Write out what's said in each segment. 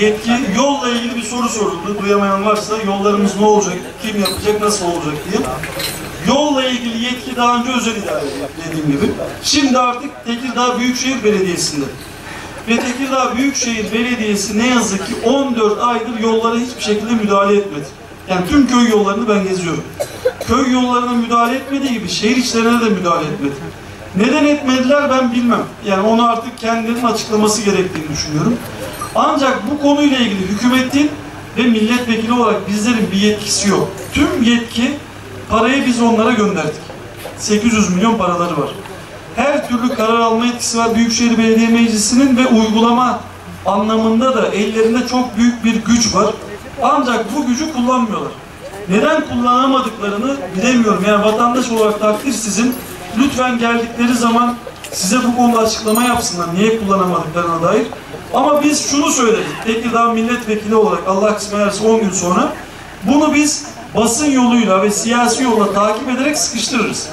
yetki, yolla ilgili bir soru soruldu. Duyamayan varsa yollarımız ne olacak, kim yapacak, nasıl olacak diye. Yolla ilgili yetki daha önce özel idare dediğim gibi. Şimdi artık Tekirdağ Büyükşehir Belediyesi'nde. Ve Tekirdağ Büyükşehir Belediyesi ne yazık ki 14 aydır yollara hiçbir şekilde müdahale etmedi. Yani tüm köy yollarını ben geziyorum. Köy yollarına müdahale etmediği gibi şehir içlerine de müdahale etmedi. Neden etmediler ben bilmem. Yani onu artık kendilerinin açıklaması gerektiğini düşünüyorum. Ancak bu konuyla ilgili hükümetin ve milletvekili olarak bizlerin bir yetkisi yok. Tüm yetki parayı biz onlara gönderdik. 800 milyon paraları var. Her türlü karar alma yetkisi var Büyükşehir Belediye Meclisi'nin ve uygulama anlamında da ellerinde çok büyük bir güç var. Ancak bu gücü kullanmıyorlar. Neden kullanamadıklarını bilemiyorum. Yani vatandaş olarak takdir sizin. Lütfen geldikleri zaman size bu konuda açıklama yapsınlar. Niye kullanamadıklarına dair. Ama biz şunu söyledik. Tekirdağ milletvekili olarak Allah kısmet ederse 10 gün sonra bunu biz basın yoluyla ve siyasi yolla takip ederek sıkıştırırız.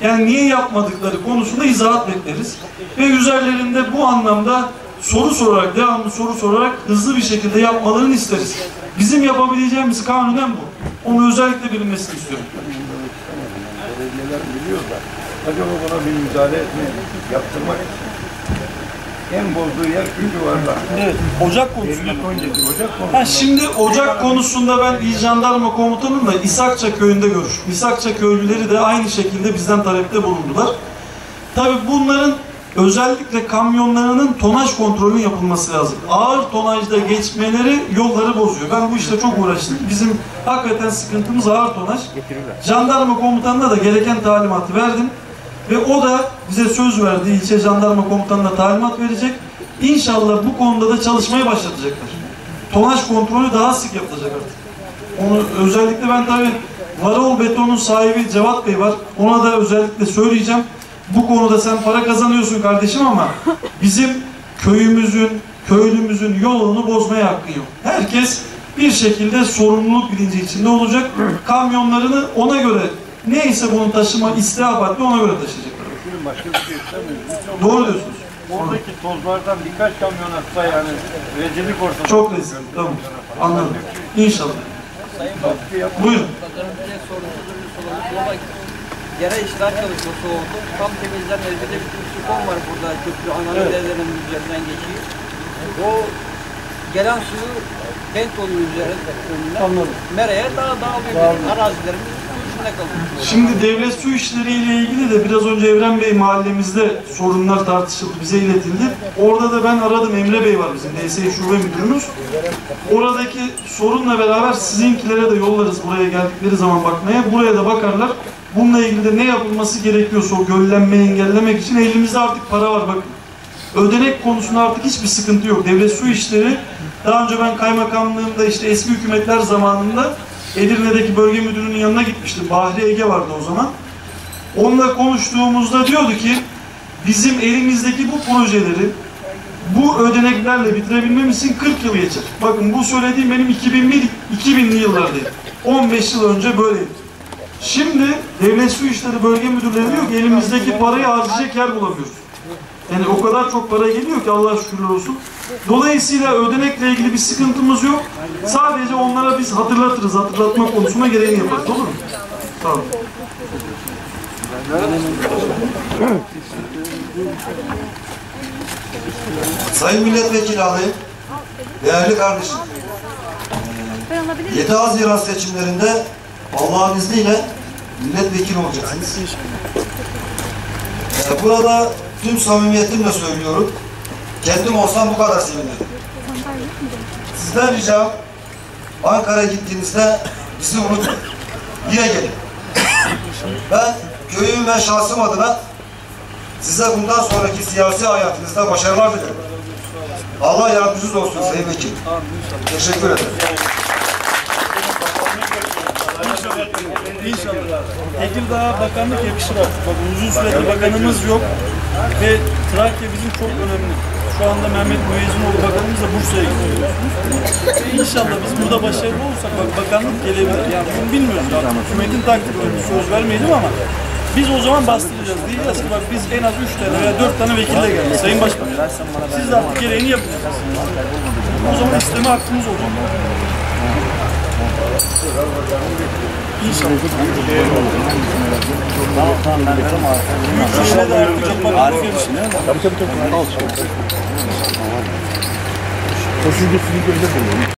Yani niye yapmadıkları konusunda izahat bekleriz. Ve üzerlerinde bu anlamda soru sorarak, devamlı soru sorarak hızlı bir şekilde yapmalarını isteriz. Bizim yapabileceğimiz kanunen bu. Onu özellikle bilinmesini istiyorum. belediyeler biliyor da acaba buna bir müdahale etme, yaptırmak en bozduğu yer var da. Evet, Ocak konusunda. Ocak. Ha, şimdi Ocak konusunda ben İl Jandarma Komutanımla İshakça köyünde görüştüm. İshakça köylüleri de aynı şekilde bizden talepte bulundular. Tabii bunların özellikle kamyonlarının tonaj kontrolünün yapılması lazım. Ağır tonajda geçmeleri yolları bozuyor. Ben bu işte çok uğraştım. Bizim hakikaten sıkıntımız ağır tonaj. Jandarma komutanına da gereken talimatı verdim. Ve o da bize söz verdi. İlçe jandarma komutanına talimat verecek. İnşallah bu konuda da çalışmaya başlatacaklar. Tonaj kontrolü daha sık yapılacak artık. Onu özellikle ben tabii Varol Beton'un sahibi Cevat Bey var. Ona da özellikle söyleyeceğim. Bu konuda sen para kazanıyorsun kardeşim ama bizim köyümüzün, köylümüzün yolunu bozmaya hakkın yok. Herkes bir şekilde sorumluluk bilinci içinde olacak. Kamyonlarını ona göre neyse bunun taşıma istihabatli ona göre taşıyacaklar. Başka bir şey istemiyoruz. Doğru diyorsunuz. Oradaki tozlardan birkaç kamyon atsa yani rezillik ortamı. Çok rezil. Tamam. Anladım. İnşallah. Sayın Bakan, Buyurun. Sorumludur bir. Yola yere işler çalışması oldu. Tam temizlenmedi. Bir de bir sifon var burada. Köprü Anadolu Evet. üzerinden geçiyor. O gelen suyu bent oluyor üzerinde. önüne. Anladım. Mereye daha dağılıyor. Arazilerimiz. Şimdi devlet su işleriyle ilgili de biraz önce Evren Bey mahallemizde sorunlar tartışıldı, bize iletildi. Orada da ben aradım, Emre Bey var bizim DS Şube Müdürümüz. Oradaki sorunla beraber sizinkilere de yollarız buraya geldikleri zaman bakmaya. Buraya da bakarlar. Bununla ilgili de ne yapılması gerekiyorsa o göllenmeyi engellemek için elimizde artık para var bakın. Ödenek konusunda artık hiçbir sıkıntı yok. Devlet su işleri daha önce ben kaymakamlığımda işte eski hükümetler zamanında Edirne'deki bölge müdürünün yanına gitmiştim. Bahri Ege vardı o zaman. Onunla konuştuğumuzda diyordu ki bizim elimizdeki bu projeleri bu ödeneklerle bitirebilmemiz için 40 yıl geçer. Bakın bu söylediğim benim 2001 2000'li yıllardaydı. 15 yıl önce böyleydi. Şimdi Devlet Su İşleri Bölge Müdürleri diyor ki elimizdeki parayı harcayacak yer bulamıyoruz. Yani o kadar çok para geliyor ki Allah şükürler olsun. Dolayısıyla ödenekle ilgili bir sıkıntımız yok. Sadece onlara biz hatırlatırız. Hatırlatma konusuna gereğini yaparız. Olur mu? Olun. Sayın Milletvekili adayım, değerli kardeşim, Ben alabilir miyim? 7 Haziran seçimlerinde Allah'ın izniyle milletvekili olacaksınız. Ee, Burada tüm samimiyetimle söylüyorum, kendim olsam bu kadar sevinirdim. Sizden ricam, Ankara'ya gittiğinizde bizi unutmayın. Yine gelin. Ben köyüm ve şahsım adına size bundan sonraki siyasi hayatınızda başarılar dilerim. Allah yardımcınız olsun Sayın Vekilim. Teşekkür ederim. İnşallah. Tekirdağ'a bakanlık yakışır artık. Bakın uzun süredir bakanımız yok ve Trakya bizim çok önemli. Şu anda Mehmet Müezzinoğlu bakanımız da Bursa'ya gidiyor. Ve İnşallah biz burada başarılı olursak bak bakanlık gelebilir. Yani bunu bilmiyoruz artık. Hükümetin takdirleri söz vermeyelim ama Biz o zaman bastıracağız. Diyeceğiz ki bak biz en az 3 tane veya 4 tane vekille geldik. Sayın Başkan. Siz de artık gereğini yapacaksınız. O zaman isteme hakkımız olacak. İnşallah. Büyük de artık yapmak gerekiyor.